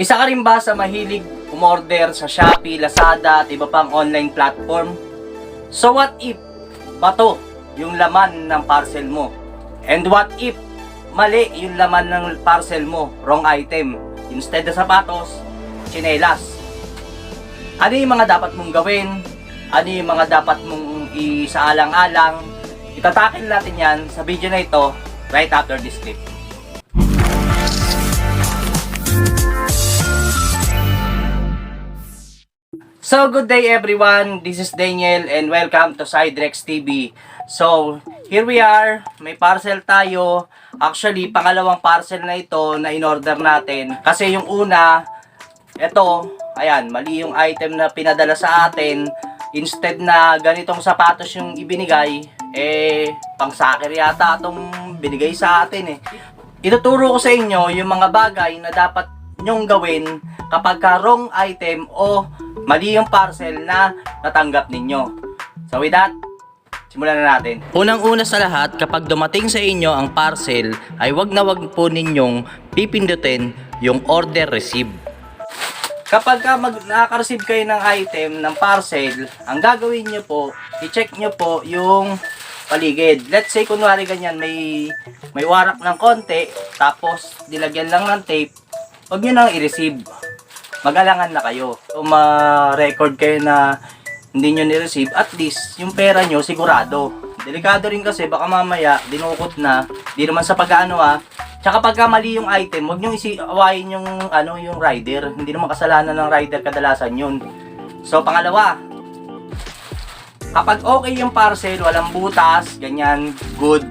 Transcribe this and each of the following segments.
Isa ka rin ba sa mahilig umorder sa Shopee, Lazada at iba pang online platform? So what if bato yung laman ng parcel mo? And what if mali yung laman ng parcel mo, wrong item? Instead na sapatos, tsinelas. Ano yung mga dapat mong gawin? Ano yung mga dapat mong isaalang-alang? Itatakin natin yan sa video na ito right after this clip. So, good day everyone. This is Daniel and welcome to Siderex TV. So, here we are. May parcel tayo. Actually, pangalawang parcel na ito na in-order natin. Kasi yung una, ito, ayan, mali yung item na pinadala sa atin. Instead na ganitong sapatos yung ibinigay, eh, pang sakir yata itong binigay sa atin eh. Ituturo ko sa inyo yung mga bagay na dapat nyong gawin kapag ka wrong item o mali yung parcel na natanggap ninyo. So with that, simulan na natin. Unang-una sa lahat, kapag dumating sa inyo ang parcel, ay wag na wag po ninyong pipindutin yung order receive. Kapag ka mag nakaka-receive kayo ng item, ng parcel, ang gagawin nyo po, i-check nyo po yung paligid. Let's say, kunwari ganyan, may, may warak ng konti, tapos dilagyan lang ng tape, huwag nyo nang i-receive. Mag-alangan na kayo. Kung ma-record kayo na hindi nyo ni-receive, at least yung pera nyo sigurado. Delikado rin kasi baka mamaya dinukot na, di naman sa pag-ano ah. Tsaka pagka mali yung item, huwag nyo isiawayin yung ano yung rider. Hindi naman kasalanan ng rider kadalasan yun. So pangalawa, kapag okay yung parcel, walang butas, ganyan, good.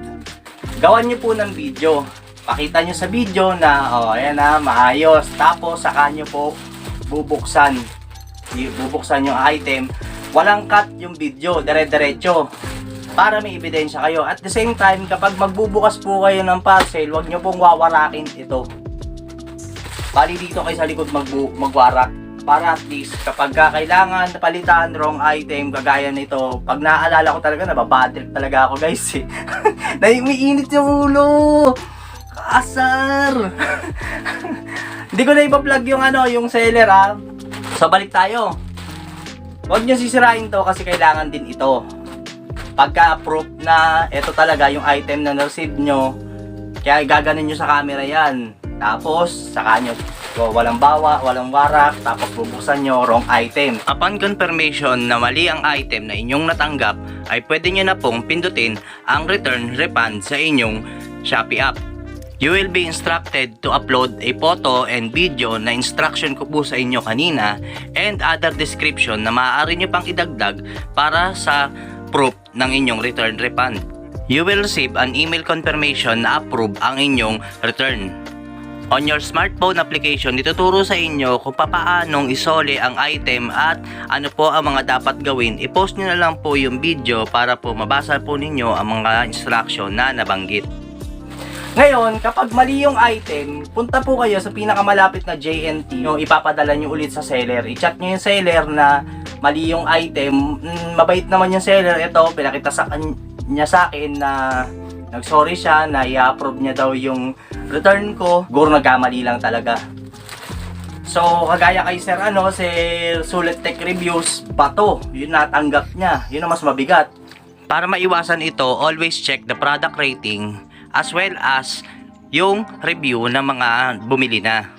Gawan nyo po ng video. Pakita nyo sa video na, oh, ayan na, maayos. Tapos, saka nyo po bubuksan. Bubuksan yung item. Walang cut yung video, dire-diretso. Para may ebidensya kayo. At the same time, kapag magbubukas po kayo ng parcel, huwag nyo pong wawarakin ito. Bali dito kayo sa likod magbu magwarak. Para at least, kapag ka kailangan palitan, wrong item, kagaya nito, pag naaalala ko talaga, nababadrip talaga ako guys eh. Naiinit yung ulo! Kaasar! Hindi ko na ipa-vlog yung ano, yung seller ha. So balik tayo. Huwag nyo sisirain to kasi kailangan din ito. Pagka-proof na ito talaga yung item na na-receive nyo, kaya gaganin nyo sa camera yan. Tapos, saka nyo So, walang bawa, walang warak, tapos bubuksan nyo wrong item. Upon confirmation na mali ang item na inyong natanggap, ay pwede nyo na pong pindutin ang return refund sa inyong Shopee app. You will be instructed to upload a photo and video na instruction ko po sa inyo kanina and other description na maaari nyo pang idagdag para sa proof ng inyong return refund. You will receive an email confirmation na approve ang inyong return. On your smartphone application, ituturo sa inyo kung papaanong isole ang item at ano po ang mga dapat gawin. I-post nyo na lang po yung video para po mabasa po ninyo ang mga instruction na nabanggit. Ngayon, kapag mali yung item, punta po kayo sa pinakamalapit na JNT yung ipapadala nyo ulit sa seller. I-chat nyo yung seller na mali yung item. Mm, mabait naman yung seller. Ito, pinakita sa niya sa akin na nagsorry siya na i-approve niya daw yung return ko. Guro nagkamali lang talaga. So, kagaya kay Sir ano, Sir Sulit Tech Reviews, bato, yun natanggap niya. Yun ang mas mabigat. Para maiwasan ito, always check the product rating as well as yung review ng mga bumili na.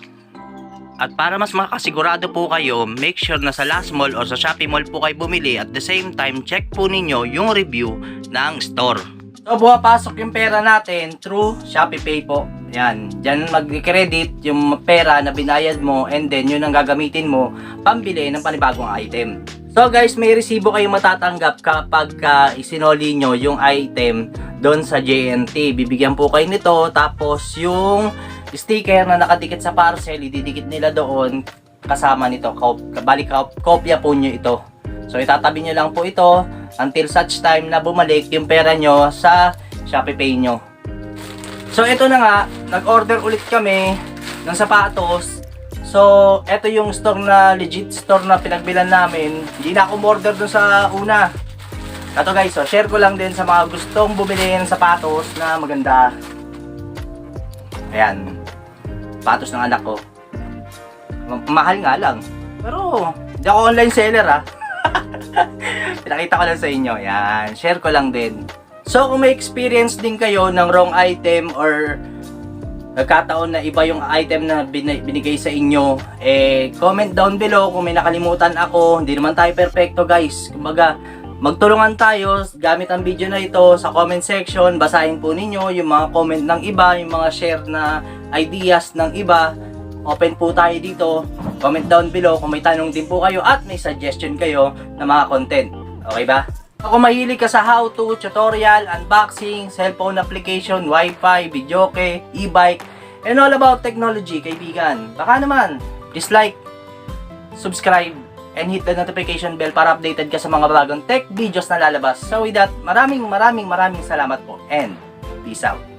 At para mas makasigurado po kayo, make sure na sa Last Mall or sa Shopee Mall po kayo bumili at the same time, check po ninyo yung review ng store. So, buwapasok yung pera natin through Shopee Pay po. Yan. Diyan mag-credit yung pera na binayad mo and then yun ang gagamitin mo pambili ng panibagong item. So guys, may resibo kayo matatanggap kapag ka isinoli nyo yung item doon sa JNT. Bibigyan po kayo nito tapos yung sticker na nakadikit sa parcel, ididikit nila doon kasama nito. Balik kopya po nyo ito. So itatabi nyo lang po ito until such time na bumalik yung pera nyo sa Shopee Pay nyo. So ito na nga, nag-order ulit kami ng sapatos. So, ito yung store na legit store na pinagbilan namin. Hindi na ako order dun sa una. Ito guys, so share ko lang din sa mga gustong bumili ng sapatos na maganda. Ayan. Sapatos ng anak ko. Ma- Mahal nga lang. Pero, hindi ako online seller ha. Pinakita ko lang sa inyo. Yan, share ko lang din. So, kung may experience din kayo ng wrong item or nagkataon na iba yung item na bin- binigay sa inyo, eh, comment down below kung may nakalimutan ako. Hindi naman tayo perfecto, guys. Kumbaga, magtulungan tayo gamit ang video na ito sa comment section. Basahin po ninyo yung mga comment ng iba, yung mga share na ideas ng iba. Open po tayo dito. Comment down below kung may tanong din po kayo at may suggestion kayo na mga content. Okay ba? Kung mahilig ka sa how-to, tutorial, unboxing, cellphone application, wifi, videoke, e-bike, and all about technology, kaibigan. Baka naman, dislike, subscribe, and hit the notification bell para updated ka sa mga bagong tech videos na lalabas. So with that, maraming maraming maraming salamat po and peace out.